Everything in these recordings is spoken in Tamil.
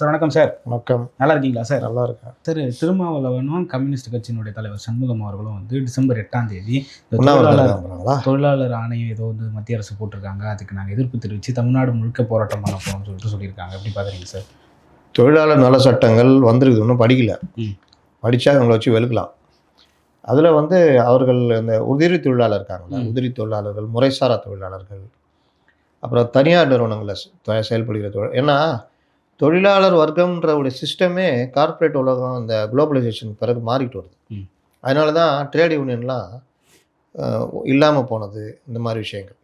சார் வணக்கம் சார். வணக்கம். நல்லா இருக்கீங்களா சார்? நல்லா இருக்கேன். சார் திருமாவளவனும் கம்யூனிஸ்ட் கட்சியினுடைய தலைவர் சண்முகம் அவர்களும் வந்து டிசம்பர் எட்டாம் தேதி தொழிலாளர் ஆணையம் ஏதோ வந்து மத்திய அரசு போட்டிருக்காங்க. அதுக்கு நாங்கள் எதிர்ப்பு தெரிவித்து தமிழ்நாடு முழுக்க போராட்டம் பண்ண போகிறோம்னு சொல்லிட்டு சொல்லியிருக்காங்க. எப்படி பார்க்குறீங்க சார்? தொழிலாளர் நல சட்டங்கள் வந்திருக்குது. இன்னும் படிக்கல. படித்தா இவங்களை வச்சு வெளுக்கலாம். அதில் வந்து அவர்கள் இந்த உதிரி தொழிலாளர் இருக்காங்களா. உதிரி தொழிலாளர்கள் முறைசாரா தொழிலாளர்கள் அப்புறம் தனியார் நிறுவனங்களில் செ- செயல்படுகிற தொழில் ஏன்னா தொழிலாளர் வர்க்கம்ன்ற ஒரு சிஸ்டமே கார்ப்பரேட் உலகம் இந்த குளோபலைசேஷன் பிறகு மாறிட்டு வருது. அதனால தான் ட்ரேட் யூனியன்லாம் இல்லாமல் போனது இந்த மாதிரி விஷயங்கள்.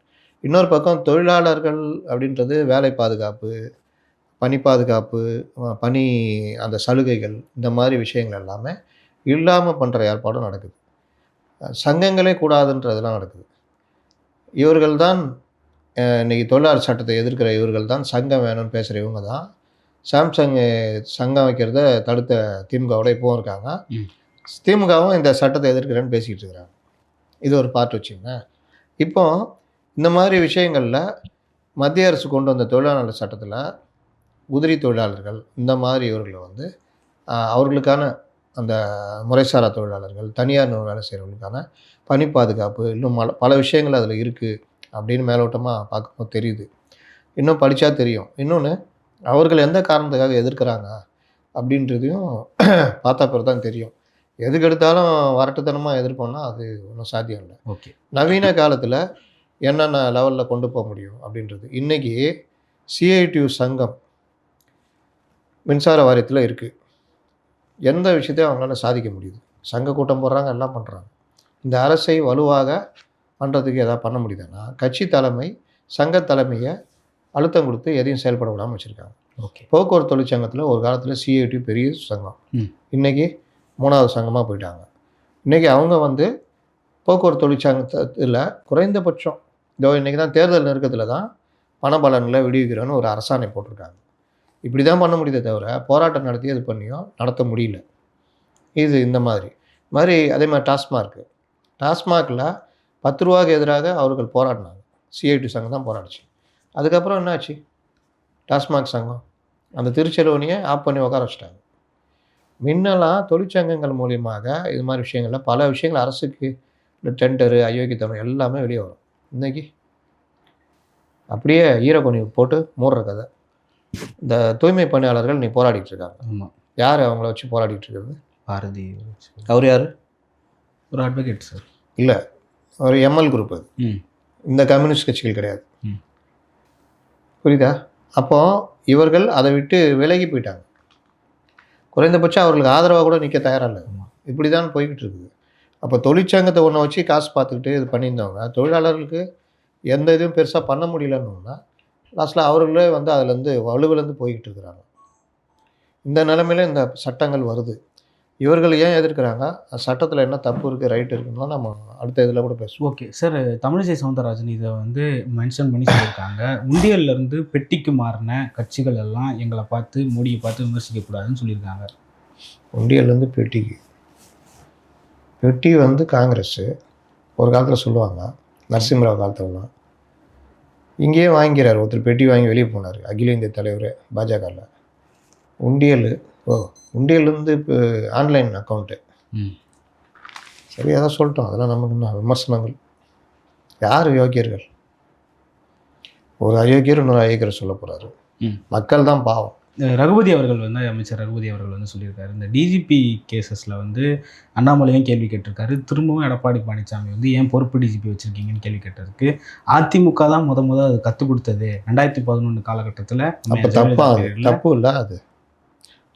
இன்னொரு பக்கம் தொழிலாளர்கள் அப்படின்றது வேலை பாதுகாப்பு பணி பாதுகாப்பு பணி அந்த சலுகைகள் இந்த மாதிரி விஷயங்கள் எல்லாமே இல்லாமல் பண்ணுற ஏற்பாடும் நடக்குது. சங்கங்களே கூடாதுன்றதெல்லாம் நடக்குது. இவர்கள் தான் அஹ், இன்னைக்கு தொழிலாளர் சட்டத்தை எதிர்க்கிற இவர்கள் தான் சங்கம் வேணும்னு பேசுகிற இவங்க தான் சாம்சங் சங்கம் வைக்கிறத தடுத்த திமுகவோட இப்போவும் இருக்காங்க. திமுகவும் இந்த சட்டத்தை எதிர்க்கிறேன்னு பேசிக்கிட்டு இருக்கிறாங்க. இது ஒரு பார்ட் வச்சுங்க. இப்போ இந்த மாதிரி விஷயங்களில் மத்திய அரசு கொண்டு வந்த தொழிலாளர் சட்டத்தில் உதிரி தொழிலாளர்கள் இந்த மாதிரி இவர்களை வந்து அவர்களுக்கான அந்த முறைசாரா தொழிலாளர்கள் தனியார் வேலை செய்கிறவங்களுக்கான பணி பாதுகாப்பு இன்னும் பல பல விஷயங்கள் அதில் இருக்குது அப்படின்னு மேலோட்டமாக பார்க்கும்போது தெரியுது. இன்னும் படித்தா தெரியும். இன்னொன்று அவர்கள் எந்த காரணத்துக்காக எதிர்க்கிறாங்க அப்படின்றதையும் பார்த்தா பிறகு தான் தெரியும். எதுக்கு எடுத்தாலும் வரட்டுத்தனமாக எதிர்ப்போம்னா அது ஒன்றும் சாத்தியம் இல்லை. ஓகே. நவீன காலத்தில் என்னென்ன லெவலில் கொண்டு போக முடியும் அப்படின்றது இன்றைக்கி சிஐடியு சங்கம் மின்சார வாரியத்தில் இருக்குது எந்த விஷயத்தையும் அவங்களால சாதிக்க முடியுது. சங்க கூட்டம் போடுறாங்க எல்லாம் பண்ணுறாங்க இந்த அரசை வலுவாக பண்ணுறதுக்கு எதாவது பண்ண முடியுதுன்னா கட்சி தலைமை சங்க தலைமையை அழுத்தம் கொடுத்து எதையும் செயல்பட விடாமல் வச்சுருக்காங்க. ஓகே. போக்குவரத்து தொழிற்சங்கத்தில் ஒரு காலத்தில் சிஐடி பெரிய சங்கம். இன்றைக்கி மூணாவது சங்கமாக போயிட்டாங்க. இன்றைக்கி அவங்க வந்து போக்குவரத்து தொழிற்சங்கத்தில் குறைந்தபட்சம் இதோ இன்றைக்கி தான் தேர்தல் நெருக்கத்தில் தான் பணபலன்களை விடுவிக்கிறோன்னு ஒரு அரசாணை போட்டிருக்காங்க. இப்படி தான் பண்ண முடியுதே தவிர போராட்டம் நடத்தி இது பண்ணியும் நடத்த முடியல. இது இந்த மாதிரி. மாதிரி அதே மாதிரி டாஸ்மார்க்கு. டாஸ்மாகில் பத்து ரூபாய்க்கு எதிராக அவர்கள் போராடினாங்க. சிஐடி சங்கம் தான் போராடிச்சு. அதுக்கப்புறம் என்னாச்சு? டாஸ்மாக் சங்கம். அந்த திருச்செலவனியை ஆஃப் பண்ணி உட்கார வச்சிட்டாங்க. முன்னெல்லாம் தொழிற்சங்கங்கள் மூலியமாக இது மாதிரி விஷயங்கள்ல பல விஷயங்கள் அரசுக்கு இந்த டெண்டரு அயோக்கியத்தனம் எல்லாமே வெளியே வரும். இன்னைக்கு அப்படியே ஈரக்கொனி போட்டு மூடுற கதை. இந்த தூய்மை பணியாளர்கள் நீ போராடிட்டு இருக்காங்க. ஆமாம் யார் அவங்கள வச்சு போராடிட்டு இருக்கிறது? பாரதி. அவர் யார்? ஒரு அட்வொகேட் சார் இல்லை. ஒரு எம்எல் குரூப் அது. ம். இந்த கம்யூனிஸ்ட் கட்சிகள் கிடையாது. புரியுதா? அப்போ இவர்கள் அதை விட்டு விலகி போயிட்டாங்க. குறைந்தபட்சம் அவர்களுக்கு ஆதரவாக கூட நிற்க தயாராக இல்லை. இப்படி தான் போய்கிட்டு இருக்குது. அப்போ தொழிற்சங்கத்தை ஒன்றை வச்சு காசு பார்த்துக்கிட்டு இது பண்ணியிருந்தவங்க. தொழிலாளர்களுக்கு எந்த இதுவும் பெருசாக பண்ண முடியலன்னா லாஸ்ட்டில் அவர்களே வந்து அதுலேருந்து வலுவிலேருந்து போய்கிட்டு இருக்கிறாங்க. இந்த நிலைமையில இந்த சட்டங்கள் வருது. இவர்கள் ஏன் எதிர்க்கிறாங்க? சட்டத்தில் என்ன தப்பு இருக்குது ரைட் இருக்குன்னா நம்ம அடுத்த இதில் கூட பேசுவோம். ஓகே சார் தமிழிசை சவுந்தரராஜன் இதை வந்து மென்ஷன் பண்ணி சொல்லியிருக்காங்க. உண்டியல்ல இருந்து பெட்டிக்கு மாறின கட்சிகள் எல்லாம் எங்களை பார்த்து மோடியை பார்த்து விமர்சிக்கக்கூடாதுன்னு சொல்லியிருக்காங்க. உண்டியல்லேருந்து பெட்டிக்கு. பெட்டி வந்து காங்கிரஸ்ஸு ஒரு காலத்தில் சொல்லுவாங்க நரசிம்மராவ் காலத்துலலாம். இங்கேயே வாங்கிக்கிறார். ஒருத்தர் பெட்டி வாங்கி வெளியே போனார் அகில இந்திய தலைவர் பாஜகவில் உண்டியல் ஓ உண்டியல்லேருந்து இப்போ ஆன்லைன் அக்கௌண்ட்டு சரி அதான் சொல்லிட்டோம். அதெல்லாம் நமக்கு என்ன விமர்சனங்கள்? யார் யோக்கியர்கள் ஒரு அயோக்கியர் இன்னொரு அயோக்கியர் சொல்ல போகிறாரு. மக்கள் தான் பாவம். ரகுபதி அவர்கள் வந்து அமைச்சர் ரகுபதி அவர்கள் வந்து சொல்லியிருக்காரு. இந்த டிஜிபி கேசஸில் வந்து அண்ணாமலையும் கேள்வி கேட்டிருக்காரு. திரும்பவும் எடப்பாடி பழனிசாமி வந்து ஏன் பொறுப்பு டிஜிபி வச்சிருக்கீங்கன்னு கேள்வி கேட்டதுக்கு அதிமுக தான் முத முத அது கற்றுக் கொடுத்தது. ரெண்டாயிரத்தி பதினொன்று காலகட்டத்தில் அப்போ தப்பா தப்பு இல்லை அது?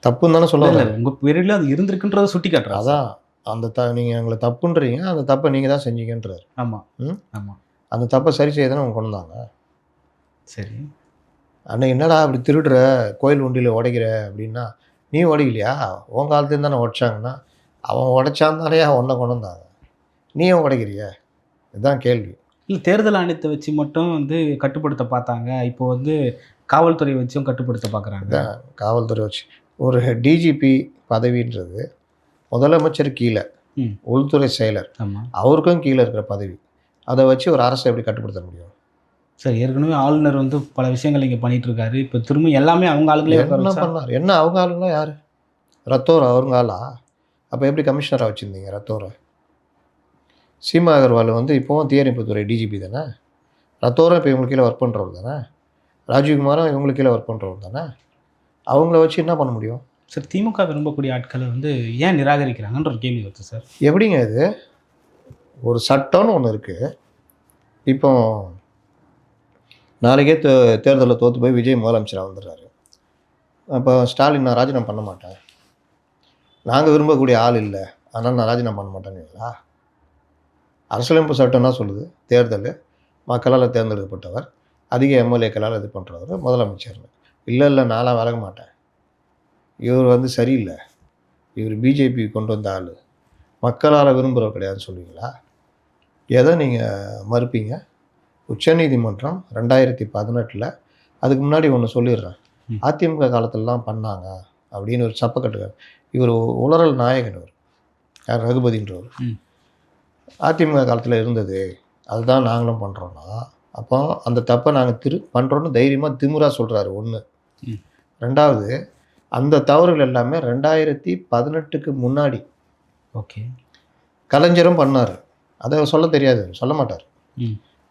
தப்புன்னு தானே சொல்ல. உங்கள் பேரில் அது இருந்திருக்குன்றதை சுட்டி காட்டுறாரு அதான் அந்த த நீங்கள் எங்களை தப்புன்றீங்க அந்த தப்பை நீங்கள் தான் செஞ்சீங்கன்றாரு. ஆமாம் ம்? ஆமாம் அந்த தப்பை சரி செய்ய தானே அவங்க கொண்டு வந்தாங்க? சரி. அன்னைக்கு என்னடா அப்படி திருடுற கோயில் உண்டியில் உடைக்கிற அப்படின்னா நீ உடைக்கலையா? உன் காலத்துலேருந்து தானே உடைச்சாங்கன்னா அவன் உடைச்சான் தானே ஒன்றை கொண்டு வந்தாங்க. நீ ஏன் உடைக்கிறிய? இதுதான் கேள்வி. இல்லை தேர்தல் ஆணையத்தை வச்சு மட்டும் வந்து கட்டுப்படுத்த பார்த்தாங்க. இப்போ வந்து காவல்துறை வச்சும் கட்டுப்படுத்த பார்க்குறாங்க. காவல்துறை வச்சு. ஒரு டிஜிபி பதவின்றது முதலமைச்சர் கீழே. உள்துறை செயலர். அவருக்கும் கீழே இருக்கிற பதவி. அதை வச்சு ஒரு அரசை எப்படி கட்டுப்படுத்த முடியும்? சார் ஏற்கனவே ஆளுநர் வந்து பல விஷயங்கள் இங்கே பண்ணிட்டு இருக்காரு இப்போ திரும்ப எல்லாமே அவங்க ஆளுங்களே என்ன பண்ணார்? என்ன அவங்க ஆளுங்களா யார்? ரத்தோர் அவங்க ஆளா? அப்போ எப்படி கமிஷனராக வச்சுருந்தீங்க ரத்தோரை? சீமா அகர்வால் வந்து இப்போவும் தீயணைப்புத்துறை டிஜிபி தானே? ரத்தோரம் இப்போ இவங்களுக்கு கீழே ஒர்க் பண்ணுறவர் தானே ராஜீவ்குமாரும் இவங்களுக்கு கீழே ஒர்க் பண்ணுறவர் தானே அவங்கள வச்சு என்ன பண்ண முடியும்? சார் திமுக விரும்பக்கூடிய ஆட்களை வந்து ஏன் நிராகரிக்கிறாங்கன்ற ஒரு கேள்வி வருது சார். எப்படிங்க இது? ஒரு சட்டம்னு ஒன்று இருக்குது இப்போ நாளைக்கே தே தேர்தலில் தோற்று போய் விஜய் முதலமைச்சராக வந்துடுறாரு. அப்போ ஸ்டாலின் நான் ராஜினாமா பண்ண மாட்டேன். நாங்கள் விரும்பக்கூடிய ஆள் இல்லை. அதனால் நான் ராஜினாமா பண்ண மாட்டேங்களா அரசியலமைப்பு சட்டம் என்ன சொல்லுது? தேர்தல். மக்களால் தேர்ந்தெடுக்கப்பட்டவர். அதிக எம்எல்ஏக்களால் இது பண்ணுறவர் முதலமைச்சர் இல்லை இல்லை நான்லாம் விலக மாட்டேன். இவர் வந்து சரியில்லை. இவர் பிஜேபி கொண்டு வந்த ஆள். மக்களால் விரும்புகிறவர் கிடையாதுன்னு சொல்லுவீங்களா எதை நீங்கள் மறுப்பீங்க? உச்சநீதிமன்றம் ரெண்டாயிரத்தி பதினெட்டில் அதுக்கு முன்னாடி ஒன்று சொல்லிடுறேன். அதிமுக காலத்திலலாம் பண்ணாங்க அப்படின்னு ஒரு சப்பக்கட்டுக்கார் இவர் உளறல் நாயகன் இவர். யார்? ரகுபதின்றவர். அதிமுக காலத்தில் இருந்தது. அதுதான் நாங்களும் பண்ணுறோன்னா அப்போ அந்த தப்பை நாங்கள் திரு பண்ணுறோன்னு தைரியமாக திமுறா சொல்கிறாரு ஒன்று. ரெண்டாவது அந்த தவறுகள் எல்லாமே ரெண்டாயிரத்தி பதினெட்டுக்கு முன்னாடி ஓகே. கலைஞரும் பண்ணார். அதை சொல்ல தெரியாது சொல்ல மாட்டார்.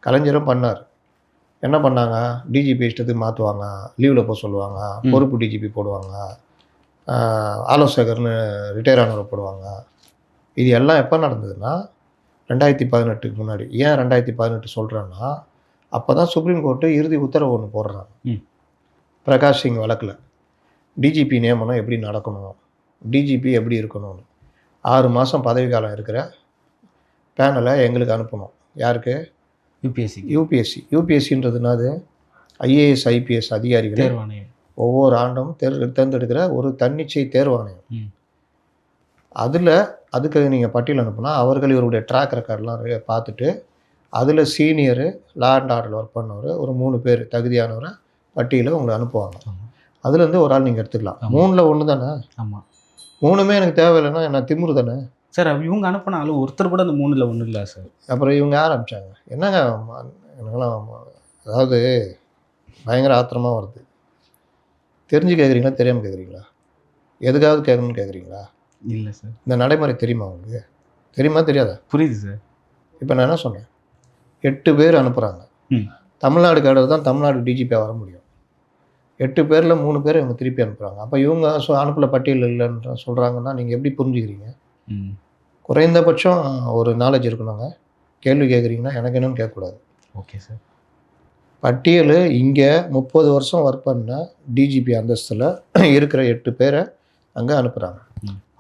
கலைஞரும் பண்ணார். என்ன பண்ணாங்க? டிஜிபி இஷ்டத்துக்கு மாற்றுவாங்க லீவில் போக சொல்லுவாங்க. பொறுப்பு டிஜிபி போடுவாங்க ஆலோசகர்னு ரிட்டையர் ஆனவரை போடுவாங்க. இது எல்லாம் எப்போ நடந்ததுன்னா ரெண்டாயிரத்தி பதினெட்டுக்கு முன்னாடி. ஏன் ரெண்டாயிரத்தி பதினெட்டு சொல்கிறேன்னா அப்போ தான் சுப்ரீம் கோர்ட்டு இறுதி உத்தரவு ஒன்று போடுறாங்க. பிரகாஷ் சிங் வழக்கில். டிஜிபி நியமனம் எப்படி நடக்கணும்? டிஜிபி எப்படி இருக்கணும்னு. ஆறு மாதம் பதவி காலம் இருக்கிற பேனலை எங்களுக்கு அனுப்பணும். யாருக்கு? யூபிஎஸ்சி யூபிஎஸ்சி யூபிஎஸ்சின்றது என்னது? ஐஏஎஸ் ஐபிஎஸ் அதிகாரிகளை தேர்வாணையம். ஒவ்வொரு ஆண்டும் தேர் தேர்ந்தெடுக்கிற ஒரு தன்னிச்சை தேர்வாணையம். அதில் அதுக்கு நீங்கள் பட்டியல் அனுப்புனா அவர்கள் இவருடைய ட்ராக் ரெக்கார்ட்லாம் பார்த்துட்டு அதில் சீனியரு லா அண்ட் ஆர்டரில் ஒர்க் பண்ணவர் ஒரு மூணு பேர் தகுதியானவரை பட்டியலை உங்களை அனுப்புவாங்க. அதுலேருந்து ஒரு ஆள் நீங்கள் எடுத்துக்கலாம். மூணில் ஒன்று தானே? ஆமாம் மூணுமே எனக்கு தேவையில்லைன்னா என்ன திமிரு தானே? சார் இவங்க அனுப்பினாலும் ஒருத்தர் கூட அந்த மூணுல ஒன்றும் இல்லை சார் அப்புறம் இவங்க அனுப்பிச்சாங்க? என்னங்க எனக்கெல்லாம் அதாவது பயங்கர ஆத்திரமாக வருது. தெரிஞ்சு கேட்குறீங்களா தெரியாமல் கேட்குறீங்களா எதுக்காவது கேட்கணும்னு கேட்குறீங்களா இல்லை சார் இந்த நடைமுறை தெரியுமா உங்களுக்கு? தெரியுமா தெரியாதா? புரியுது சார் இப்போ நான் என்ன சொன்னேன்? எட்டு பேர் அனுப்புகிறாங்க தமிழ்நாடு கேடர் தான் தமிழ்நாடு டிஜிபியாக வர முடியும். எட்டு பேரில் மூணு பேர் இவங்க திருப்பி அனுப்புகிறாங்க அப்போ இவங்க சொ அனுப்பல பட்டியல் இல்லைன்ற சொல்கிறாங்கன்னா நீங்கள் எப்படி புரிஞ்சுக்கிறீங்க? குறைந்தபட்சம் ஒரு நாலேஜ் இருக்கணுங்க. கேள்வி கேட்குறீங்கன்னா எனக்கு என்னன்னு கேட்கக்கூடாது ஓகே சார் பட்டியல் இங்கே முப்பது வருஷம் ஒர்க் பண்ண டிஜிபி அந்தஸ்தில் இருக்கிற எட்டு பேரை அங்கே அனுப்புகிறாங்க.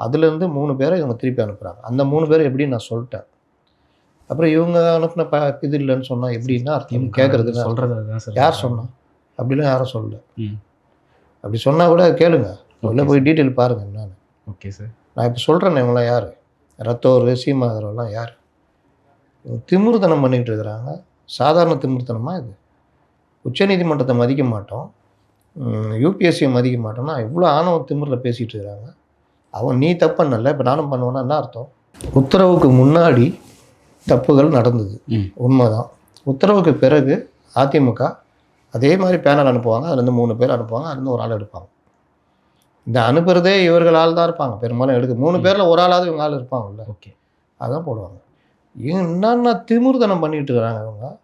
அதுலேருந்து மூணு பேரை இவங்க திருப்பி அனுப்புகிறாங்க அந்த மூணு பேர் எப்படி நான் சொல்லிட்டேன்? அப்புறம் இவங்க அனுப்பின ப இது இல்லைன்னு சொன்னால் எப்படின்னா அர்த்தம். கேட்குறது சொல்கிறது யார் சொன்னா? அப்படிலாம் யாரும் சொல்லல. ம். அப்படி சொன்னால் கூட கேளுங்க. உள்ள போய் டீட்டெயில் பாருங்க என்னன்னு. Okay sir. நான் இப்போ சொல்கிறேன் இவங்களாம் யார்? ரத்தோர் சீமாதரெல்லாம் யார்? திமிர்த்தனம் பண்ணிகிட்டு இருக்கிறாங்க. சாதாரண திமிர்த்தனமா இது? உச்சநீதிமன்றத்தை மதிக்க மாட்டோம். யூபிஎஸ்சியை மதிக்க மாட்டோம்னா இவ்வளோ ஆணவ திமிரில் பேசிகிட்டு இருக்கிறாங்க. அவன் நீ தப்பு பண்ணல. இப்போ நானும் பண்ணுவேன்னா என்ன அர்த்தம்? உத்தரவுக்கு முன்னாடி தப்புகள் நடந்தது. உண்மைதான். உத்தரவுக்கு பிறகு அதிமுக அதே மாதிரி பேனல் அனுப்புவாங்க. அதுலேருந்து மூணு பேர் அனுப்புவாங்க. அதுலேருந்து ஒரு ஆள் எடுப்பாங்க. இந்த அனுப்புறதே இவர்கள் ஆள் தான் இருப்பாங்க. பெரும்பாலும் எடுக்க மூணு பேரில் ஒரு ஆளாவது இவங்க ஆள் இருப்பாங்கல்ல. ஓகே. அதான் போடுவாங்க. என்னென்ன திமிர்தனம் பண்ணிட்டு இருக்கிறாங்க இவங்க?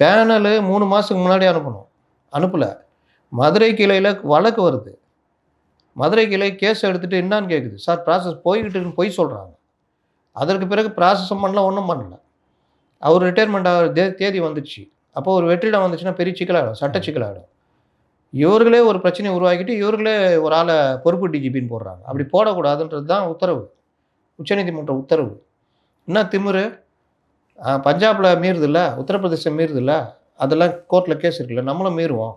பேனலு மூணு மாதத்துக்கு முன்னாடி அனுப்பணும். அனுப்பலை. மதுரை கிளையில் வழக்கு வருது. மதுரை கிளை கேஸ் எடுத்துகிட்டு என்னான்னு கேட்குது சார் ப்ராசஸ் போய்கிட்டு இருக்குன்னு பொய் சொல்கிறாங்க அதற்கு பிறகு ப்ராசஸும் பண்ணல ஒன்றும் பண்ணல. அவர் ரிட்டையர்மெண்ட் ஆகிற தே தேதி வந்துச்சு. அப்போ ஒரு வெற்றிடம் வந்துச்சுன்னா பெரிய சிக்கலாகிடும் சட்ட சிக்கலாகிடும் இவர்களே ஒரு பிரச்சனையை உருவாக்கிட்டு இவர்களே ஒரு ஆளை பொறுப்பு டிஜிபின்னு போடுறாங்க. அப்படி போடக்கூடாதுன்றது தான் உத்தரவு. உச்சநீதிமன்ற உத்தரவு. என்ன திமிரு? பஞ்சாபில் மீறுதில்ல? உத்தரப்பிரதேசம் மீறுதில்ல? அதெல்லாம் கோர்ட்டில் கேஸ் இருக்குல்ல? நம்மளும் மீறுவோம்.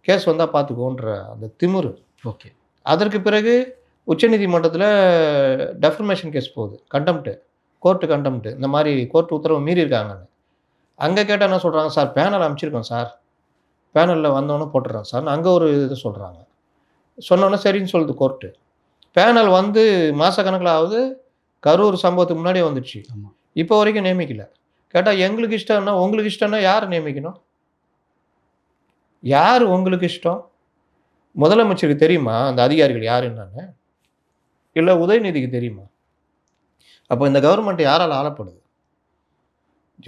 கேஸ் வந்தால் பார்த்துக்கோன்ற அந்த திமிரு. ஓகே. அதற்கு பிறகு உச்சநீதிமன்றத்தில் டெஃபர்மேஷன் கேஸ் போகுது. கண்டம்ட்டு கோர்ட்டு கண்டம்ட்டு இந்த மாதிரி கோர்ட் உத்தரவு மீறி இருக்காங்கன்னு அங்கே கேட்டால் என்ன சொல்கிறாங்க சார் பேனல் அமைச்சிருக்கோம் சார். பேனலில் வந்தோன்னே போட்டுறோம் சார். அங்கே ஒரு இது சொல்கிறாங்க சொன்னோன்னே சரின்னு சொல்லுது கோர்ட்டு பேனல் வந்து மாதக்கணக்கில் ஆகுது கரூர் சம்பவத்துக்கு முன்னாடியே வந்துடுச்சு. ஆமாம் இப்போ வரைக்கும் நியமிக்கல. கேட்டால் எங்களுக்கு இஷ்டம்னா உங்களுக்கு இஷ்டம்னா யார் நியமிக்கணும்? யார் உங்களுக்கு இஷ்டம்? முதலமைச்சருக்கு தெரியுமா? அந்த அதிகாரிகள் யார் என்னன்னு இல்லை உதயநிதிக்கு தெரியுமா? அப்போ இந்த கவர்மெண்ட் யாரால் ஆளப்படுது?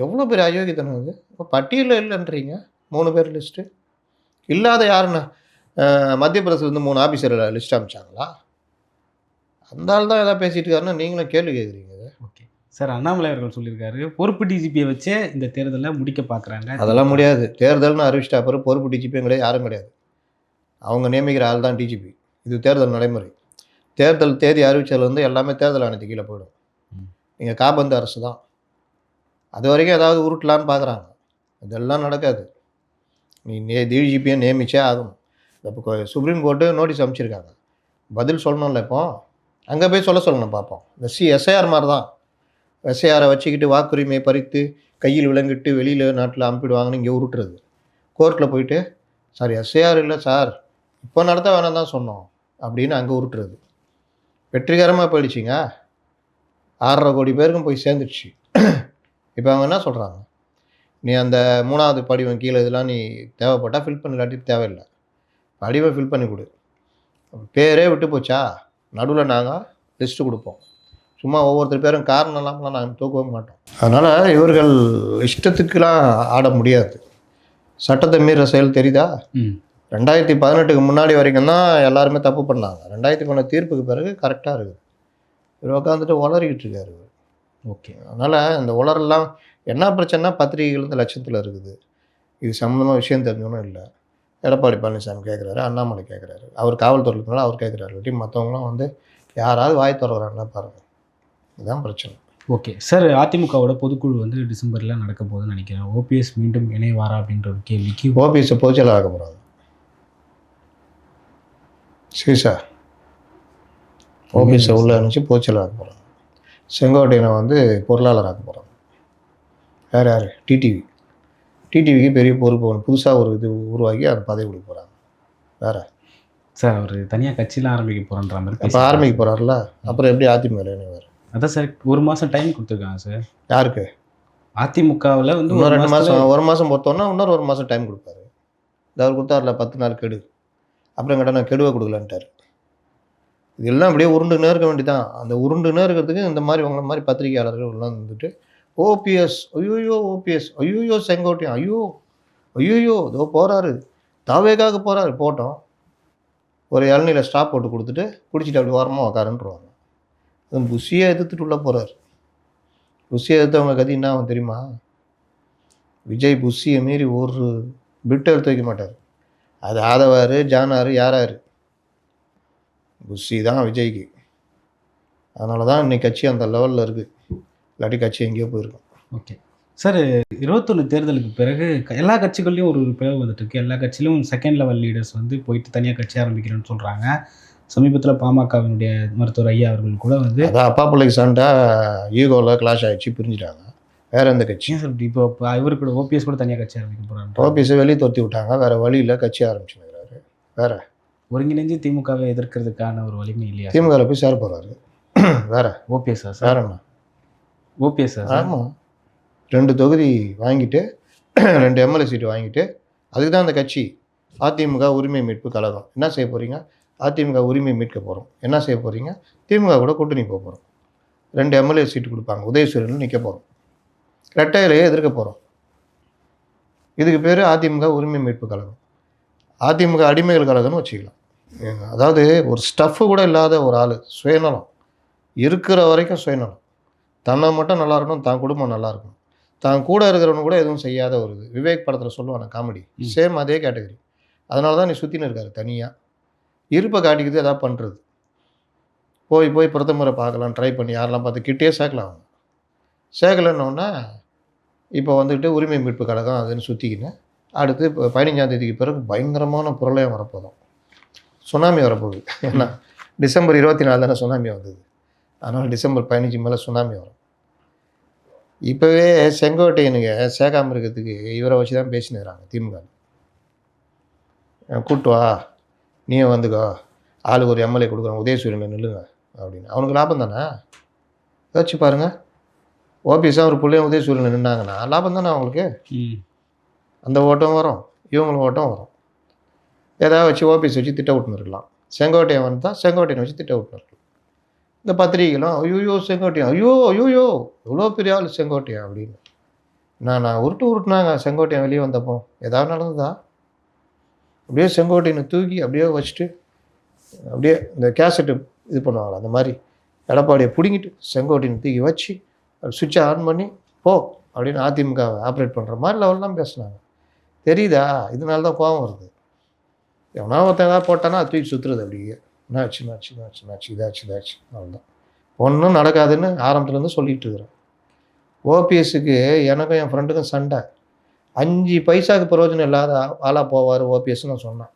எவ்வளோ பெரிய அயோக்கியத்தனம் இது? இப்போ பட்டியலில் இல்லைன்றீங்க மூணு பேர் லிஸ்ட்டு இல்லாத யாருன்னு மத்திய பிரதேசத்துலேருந்து மூணு ஆஃபீஸர் லிஸ்ட் அமிச்சாங்களா அந்த ஆள் தான் எதாவது பேசிட்டு இருக்காருன்னா நீங்களும் கேள்வி கேட்குறீங்க ஓகே. சார் அண்ணாமலை அவர்கள் சொல்லியிருக்காரு பொறுப்பு டிஜிபியை வச்சே இந்த தேர்தலை முடிக்க பார்க்குறாங்க. அதெல்லாம் முடியாது. தேர்தல்னு அறிவிச்சிட்டா பிறகு பொறுப்பு டிஜிபியும் கிடையாது யாரும் கிடையாது. அவங்க நியமிக்கிற ஆள் தான் டிஜிபி இது தேர்தல் நடைமுறை. தேர்தல் தேதி அறிவிச்சதுலேருந்து எல்லாமே தேர்தல் ஆணையத்து கீழே போயிடும். நீங்கள் காபந்து அரசு தான். அது வரைக்கும் ஏதாவது உருட்டலான்னு பார்க்குறாங்க இதெல்லாம் நடக்காது. நீ நே டிஜிபியை நியமிச்சே ஆகணும். இப்போ சுப்ரீம் கோர்ட்டு நோட்டீஸ் அமைச்சிருக்காங்க பதில் சொல்லணும்ல இப்போ? அங்கே போய் சொல்ல சொல்லணும் பார்ப்போம் இந்த சி எஸ்ஐஆர் மாதிரி தான் எஸ்ஐஆரை வச்சுக்கிட்டு வாக்குரிமையை பறித்து கையில் விலங்கிட்டு வெளியில் நாட்டில் அனுப்பிடுவாங்கன்னு இங்கே உருட்டுறது. கோர்ட்டில் போயிட்டு சார் எஸ்ஐஆர் இல்லை சார். இப்போ நடத்த வேணாம் தான் சொன்னோம். அப்படின்னு அங்கே உருட்டுறது. வெற்றிகரமாக போயிடுச்சிங்க. ஆறரை கோடி பேருக்கும் போய் சேர்ந்துடுச்சு. இப்போ அவங்க என்ன சொல்கிறாங்க நீ அந்த மூணாவது படிவம் கீழே இதெல்லாம் நீ தேவைப்பட்டால் ஃபில் பண்ண இல்லாட்டி தேவையில்லை. படிவம் ஃபில் பண்ணி கொடு. பேரே விட்டு போச்சா? நடுவில் நாங்கள் லிஸ்ட்டு கொடுப்போம். சும்மா ஒவ்வொருத்தர் பேரும் காரணம் இல்லாமலாம் நாங்கள் தூக்கவே மாட்டோம். அதனால் இவர்கள் இஷ்டத்துக்கெலாம் ஆட முடியாது. சட்டத்தை மீற செயல் தெரியுதா? ரெண்டாயிரத்தி பதினெட்டுக்கு முன்னாடி வரைக்கும் தான் எல்லாருமே தப்பு பண்ணாங்க. ரெண்டாயிரத்தி பண்ண தீர்ப்புக்கு பிறகு கரெக்டாக இருக்குது. இவர் உட்காந்துட்டு உளறிக்கிட்டு இருக்காரு இவர். ஓகே அதனால் இந்த உளரெல்லாம் என்ன பிரச்சனைனா பத்திரிகைகள் இந்த லட்சத்தில் இருக்குது. இது சம்மந்தமாக விஷயம் தெரிஞ்சவனும் இல்லை. எடப்பாடி பழனிசாமி கேட்குறாரு அண்ணாமலை கேட்குறாரு அவர் காவல்துறையினால அவர் கேட்குறாரு இல்லாட்டி மற்றவங்களாம் வந்து யாராவது வாய் திறகுறாங்கன்னா பாருங்கள் இதுதான் பிரச்சனை. ஓகே சார் அதிமுகவோட பொதுக்குழு வந்து டிசம்பரில் நடக்க போகுதுன்னு நினைக்கிறேன். ஓபிஎஸ் மீண்டும் இணைவாரா அப்படின்ற ஒரு கேள்விக்கு ஓபிஎஸ்ஸை பொதுச்செயலாளர் ஆக்க போகிறாங்க சரி சார் ஓபிஎஸ்ஸை உள்ள அனுப்பிச்சு பொதுச்செயலாளர் ஆக்க போகிறாங்க செங்கோட்டையனை வந்து பொருளாளர் ஆக்க போகிறாங்க வேறு யார்? டிடிவி டிடிவிக்கு பெரிய பொறுப்பு புதுசாக ஒரு இது உருவாக்கி அந்த பதவி கொடுக்க போகிறாங்க வேற? சார் அவர் தனியாக கட்சியில் ஆரம்பிக்க போகிறன்ற மாதிரி இப்போ. ஆரம்பிக்க போகிறாருல அப்புறம் எப்படி அதிமுக இணைவார்? அதான் சார் ஒரு மாதம் டைம் கொடுத்துருக்காங்க சார். யாருக்கு? அதிமுகவில் வந்து ஒரு ரெண்டு மாதம் ஒரு மாதம் பொறுத்தோன்னா இன்னொரு ஒரு மாதம் டைம் கொடுப்பாரு. அவர் கொடுத்தாருல பத்து நாள் கெடு. அப்புறம் கடை நான் கெடுவை கொடுக்கலான்ட்டார். இதெல்லாம் அப்படியே உருண்டுனே இருக்க வேண்டிதான் அந்த உருண்டுனே இருக்கிறதுக்கு இந்த மாதிரி உங்களை மாதிரி பத்திரிகையாளர்கள் எல்லாம் வந்துட்டு ஓபிஎஸ் ஐயோயோ ஓபிஎஸ் ஐயோயோ செங்கோட்டையன் ஐயோ ஐயோயோ இதோ போகிறாரு தாவேக்காக போகிறாரு போட்டோம். ஒரு இளநில ஸ்டாப் போட்டு கொடுத்துட்டு குடிச்சிட்டு அப்படி ஓரமாக உக்காருன்றவாங்க. அது புஷியை எதிர்த்துட்டு உள்ளே போகிறார் புஷியை எதிர்த்தவங்க கதி என்ன ஆகும் தெரியுமா? விஜய் புஷியை மீறி ஒரு பிட்டை எடுத்து வைக்க மாட்டார். அது ஆதவார் ஜானார் யாராரு? புஷி தான் விஜய்க்கு. அதனால தான் இன்னைக்கு கட்சி அந்த லெவலில் இருக்குது இல்லாட்டி கட்சி எங்கேயோ போயிருக்கும். ஓகே. சார் இருபத்தொன்று தேர்தலுக்கு பிறகு எல்லா கட்சிகள்லையும் ஒரு ஒரு பிளவு வந்துட்டு இருக்கு. எல்லா கட்சியிலும் செகண்ட் லெவல் லீடர்ஸ் வந்து போயிட்டு தனியாக கட்சி ஆரம்பிக்கிறேன்னு சொல்கிறாங்க சமீபத்தில் பாமகவினுடைய மருத்துவர் ஐயா அவர்கள் கூட வந்து அப்பா பிள்ளைக்கு சண்டை ஈகோவில் கிளாஷ் ஆகிடுச்சு பிரிஞ்சுட்டாங்க. வேற எந்த கட்சி சார் இப்போ இவர் கூட ஓபிஎஸ் கூட தனியாக கட்சி ஆரம்பிக்க போகிறாங்க ஓபிஎஸை வெளியே துரத்தி விட்டாங்க. வேற வழியில் கட்சி ஆரம்பிச்சுக்கிறாரு. வேற. ஒருங்கிணைஞ்சு திமுகவை எதிர்க்கிறதுக்கான ஒரு வலிமை இல்லையா? திமுகவில் போய் சேர போகிறாரு வேற. ஓபிஎஸ்ஸா சார்? என்ன? ஓபிஎஸ்ஸா சார்? ஆமாம் ரெண்டு தொகுதி வாங்கிட்டு ரெண்டு எம்எல்ஏ சீட்டு வாங்கிட்டு அதுக்கு தான் அந்த கட்சி. அதிமுக உரிமை மீட்பு கழகம். என்ன செய்ய போகிறீங்க அதிமுக உரிமை மீட்க போகிறோம் என்ன செய்ய போகிறீங்க திமுக கூட கூட்டணி போக போகிறோம் ரெண்டு எம்எல்ஏ சீட்டு கொடுப்பாங்க. உதயசூரியன் நிற்க போகிறோம் ரெட்டையிலேயே எதிர்க்க போகிறோம் இதுக்கு பேர் அதிமுக உரிமை மீட்பு கழகம். அதிமுக அடிமைகள் கழகம்னு வச்சுக்கலாம். அதாவது ஒரு ஸ்டஃப்பு கூட இல்லாத ஒரு ஆள் சுயநலம். இருக்கிற வரைக்கும் சுயநலம். தன்னை மட்டும் நல்லா இருக்கணும் தான் குடும்பம் நல்லா இருக்கணும். தான் கூட இருக்கிறவனு கூட எதுவும் செய்யாத ஒரு இது. விவேக் படத்தில் சொல்லுவான காமெடி. சேம் அதே கேட்டகரி அதனால தான் நீ சுற்றின்னு இருக்காரு தனியாக இருப்பை காட்டிக்கிது எதாவது பண்ணுறது போய் போய் பிரதமரை பார்க்கலாம் ட்ரை பண்ணி யாரெல்லாம் பார்த்து கிட்டே சேர்க்கலாம் அவங்க. சேர்க்கலன்னொன்னே இப்போ வந்துட்டு உரிமை மீட்பு கழகம் அதுன்னு சுற்றிக்கின்னு அடுத்து இப்போ பதினஞ்சாம் தேதிக்கு பிறகு பயங்கரமான பிரளயம் வரப்போதும். சுனாமி வரப்போகுது. ஏன்னா டிசம்பர் இருபத்தி நாலு தானே சுனாமி வந்தது. அதனால் டிசம்பர் பதினஞ்சு மேலே சுனாமி வரும். இப்போவே செங்கோட்டையனுங்க சேர்க்காம இருக்கிறதுக்கு இவரை வச்சு தான் பேசினுக்கிறாங்க திமுக. கூட்டு வா நீயும் வந்துக்கோ ஆளுக்கு ஒரு எம்எல்ஏ கொடுக்குறோம் உதயசூரியனில் நில்லுங்க அப்படின்னு. அவனுக்கு லாபம் தானே? யோசிச்சு பாருங்கள் ஓபிஎஸ்ஸாக ஒரு பிள்ளையும் உதயசூரியனில் நின்னாங்கன்னா லாபம் தானே அவங்களுக்கு? ம். அந்த ஓட்டம் வரும். இவங்களுக்கு ஓட்டம் வரும். ஏதாவது வச்சு ஓபிஎஸ் வச்சு திட்ட விட்டுருக்கலாம் செங்கோட்டையன் வந்தால் செங்கோட்டையன் வச்சு திட்ட விட்டுருக்கலாம் இந்த பத்திரிகைகளும் ஐயோ செங்கோட்டையன் ஐயோ ஐயோ எவ்வளோ பெரிய ஆள் செங்கோட்டையன் அப்படின்னு. நான் நான் உருட்டு உருட்டுனாங்க செங்கோட்டையன் வெளியே வந்தப்போ. ஏதாவது நடந்ததா? அப்படியே செங்கோட்டையனை தூக்கி அப்படியே வச்சுட்டு அப்படியே இந்த கேசட்டு இது பண்ணுவாங்களா அந்த மாதிரி எடப்பாடியை பிடுங்கிட்டு செங்கோட்டையனை தூக்கி வச்சு சுவிட்சை ஆன் பண்ணி போ அப்படின்னு அதிமுக ஆப்ரேட் பண்ணுற மாதிரி லெவல்லாம் பேசுனாங்க. தெரியுதா? இதனால தான் கோபம் வருது. எவனா ஒருத்தன் ஏதாவது போட்டானா அது தூக்கி சுற்றுறது அப்படியே. என்னாச்சு என்னாச்சு என்னாச்சு என்னாச்சு இதாச்சு இதாச்சு அவ்வளோதான் ஒன்றும் நடக்காதுன்னு ஆரம்பத்துலேருந்து சொல்லிட்டு இருக்கிறேன். ஓபிஎஸ்க்கு எனக்கும் என் ஃப்ரெண்டுக்கும் சண்டை. அஞ்சு பைசாக்கு பிரயோஜனம் இல்லாத ஆளாக போவார் ஓபிஎஸ் நான் சொன்னேன்.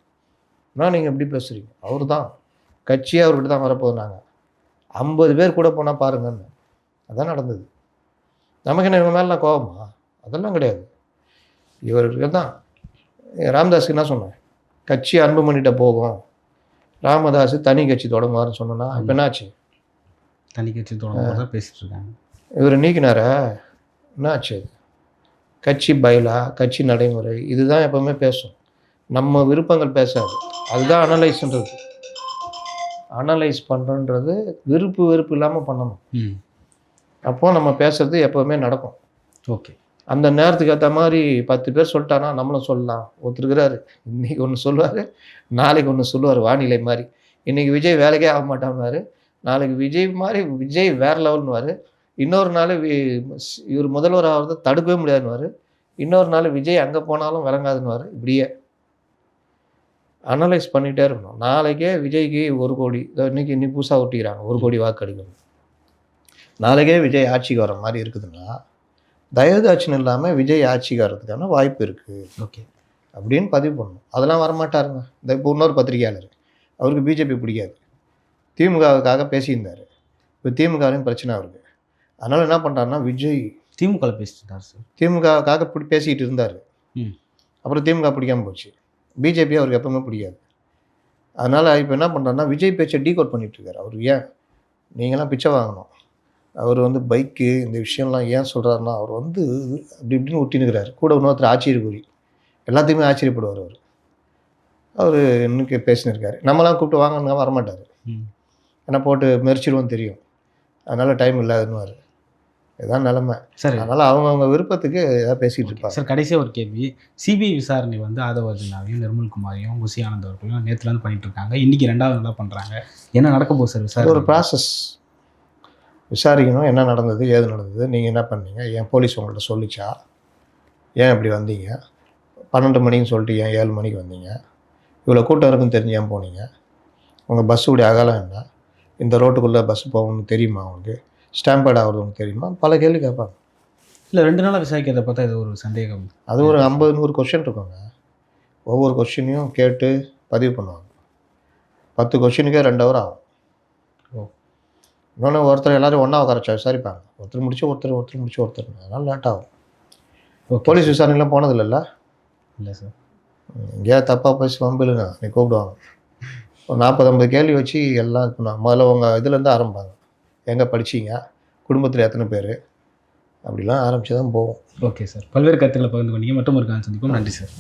ஆனால் நீங்கள் எப்படி பேசுகிறீங்க அவர் தான் கட்சியே அவர்கிட்ட தான் வரப்போகுது நாங்கள் ஐம்பது பேர் கூட போனால் பாருங்கன்னு. அதான் நடந்தது. நமக்கு என்ன இவங்க மேலாம் கோபமா? அதெல்லாம் கிடையாது. இவருக்கு தான். ராமதாஸுக்கு என்ன சொன்னேன் கட்சி அன்பு பண்ணிட்ட போகும். ராமதாஸ் தனி கட்சி தொடங்குவார்னு சொன்னேன்னா இப்போ என்னாச்சு? தனி கட்சி தான் பேசிட்டு இருக்காங்க. இவர் நீக்கினாரா? என்னாச்சு கட்சி பயிலா கட்சி நடைமுறை இதுதான் எப்பவுமே பேசும். நம்ம விருப்பங்கள் பேசாது. அதுதான் அனலைஸ்ன்றது அனலைஸ் பண்ணுறன்றது விருப்பு வெறுப்பு இல்லாமல் பண்ணணும். ம் அப்போ நம்ம பேசுறது எப்போவுமே நடக்கும். ஓகே. அந்த நேரத்துக்கு ஏற்ற மாதிரி பத்து பேர் சொல்லிட்டானா நம்மளும் சொல்லலாம். ஒருத்தருக்கிறாரு இன்னைக்கு ஒன்று சொல்லுவார் நாளைக்கு ஒன்று சொல்லுவார் வானிலை மாதிரி. இன்னைக்கு விஜய் வேலைக்கே ஆக மாட்டான்னாரு நாளைக்கு விஜய் மாதிரி விஜய் வேற லெவல்னுவார். இன்னொரு நாள் வி- இவர் முதல்வர் ஆகிறத தடுக்கவே முடியாதுன்னுவார். இன்னொரு நாள் விஜய் அங்கே போனாலும் விளங்காதுன்னுவார். இப்படியே அனலைஸ் பண்ணிகிட்டே இருக்கணும். நாளைக்கே விஜய்க்கு ஒரு கோடி இதோ இன்னைக்கு புதுசாக ஒட்டிக்கிறாங்க ஒரு கோடி வாக்கு அடிக்கணும். நாளைக்கே விஜய் ஆட்சிக்கு வர மாதிரி இருக்குதுன்னா தயவுதாட்சியம் இல்லாமல் விஜய் ஆட்சிக்கு வர்றதுக்கான வாய்ப்பு இருக்குது ஓகே. அப்படின்னு பதிவு பண்ணணும். அதெல்லாம் வரமாட்டாருங்க. இந்த இப்போ இன்னொரு பத்திரிகையாளர். அவருக்கு பிஜேபி பிடிக்காது. திமுகவுக்காக பேசியிருந்தார். இப்போ திமுகவிலையும் பிரச்சனை அவருக்கு. அதனால் என்ன பண்ணுறாருன்னா விஜய் திமுக பேசிட்டு இருந்தார் சார். திமுகவுக்காக இப்படி பேசிக்கிட்டு இருந்தார். ம். அப்புறம் திமுக பிடிக்காம போச்சு. பிஜேபி அவருக்கு எப்பவுமே பிடிக்காது. அதனால் இப்போ என்ன பண்ணுறாருன்னா விஜய் பேச்சை டீகோட் பண்ணிட்டு இருக்காரு. அவர் ஏன்? நீங்களாம் பிச்சை வாங்கணும். அவர் வந்து பைக்கு இந்த விஷயம்லாம் ஏன் சொல்கிறாருன்னா அவர் வந்து அப்படி இப்படின்னு ஒட்டினுக்கிறாரு. கூட இன்னொருத்தர் ஆச்சரியக்குறி. எல்லாத்தையுமே ஆச்சரியப்படுவார் அவர். அவர் இன்னைக்கு பேசினிருக்காரு. நம்மலாம் கூப்பிட்டு வாங்கன்னு வரமாட்டார். ஏன்னா போட்டு மெரிச்சிடுவோம் தெரியும். அதனால் டைம் இல்லாதுன்னுவார். இதுதான் நிலமை. சரி. அதனால் அவங்கவுங்க விருப்பத்துக்கு ஏதாவது பேசிகிட்டு இருப்பாங்க. சார் கடைசியாக ஒரு கேள்வி. சிபிஐ விசாரணை வந்து ஆதவ அர்ஜுனாவையும் நிர்மல்குமாரையும் குசி ஆனந்த் அவர்களையும் நேற்றுலேருந்து பண்ணிட்டு இருக்காங்க. இன்னைக்கு ரெண்டாவது நாளாக பண்ணுறாங்க என்ன நடக்க போகுது சார் விசாரணை ஒரு ப்ராசஸ் விசாரிக்கணும் என்ன நடந்தது ஏது நடந்தது நீங்கள் என்ன பண்ணீங்க ஏன் போலீஸ் உங்கள்கிட்ட சொல்லிச்சா? ஏன் இப்படி வந்தீங்க? பன்னெண்டு மணின்னு சொல்லிட்டு ஏன் ஏழு மணிக்கு வந்தீங்க? இவ்வளோ கூட்டம் இருக்குன்னு தெரிஞ்சு ஏன் போனீங்க? உங்கள் பஸ்ஸுடைய அகலம் என்ன? இந்த ரோட்டுக்குள்ளே பஸ் போகணும்னு தெரியுமா உங்களுக்கு? ஸ்டாம்பேட் ஆகுறது உங்களுக்கு தெரியுமா? பல கேள்வி கேட்பாங்க. இல்லை ரெண்டு நாளாக விசாரிக்கிறத பார்த்தா இது ஒரு சந்தேகம். அது ஒரு ஐம்பது நூறு கொஷின் இருக்குங்க. ஒவ்வொரு கொஷினையும் கேட்டு பதிவு பண்ணுவாங்க. பத்து கொஷினுக்கே ரெண்டு ஹவர் ஆகும். இன்னொன்று ஒருத்தர் எல்லாரும் ஒன்றா உட்கார விசாரிப்பாங்க. ஒருத்தர் முடிச்சு ஒருத்தர் ஒருத்தர் முடிச்சு ஒருத்தர். அதனால் லேட் ஆகும். போலீஸ் விசாரணைலாம் போனதில்லைல்ல? இல்லை சார் எங்கேயா தப்பாக பேசி வம்பிலுங்க நீ கூப்பிடுவாங்க. ஒரு நாற்பது ஐம்பது கேள்வி வச்சு எல்லாம் இது பண்ணுவாங்க முதல்ல உங்கள் இதுலேருந்து ஆரம்பிப்பாங்க. எங்கே படிச்சீங்க? குடும்பத்தில் எத்தனை பேர்? அப்படிலாம் ஆரம்பிச்சு தான் போவோம். ஓகே சார் பல்வேறு கருத்துக்களை பகிர்ந்து கொண்டீங்க. மற்றும் ஒரு கால் சந்திப்போம். நன்றி சார்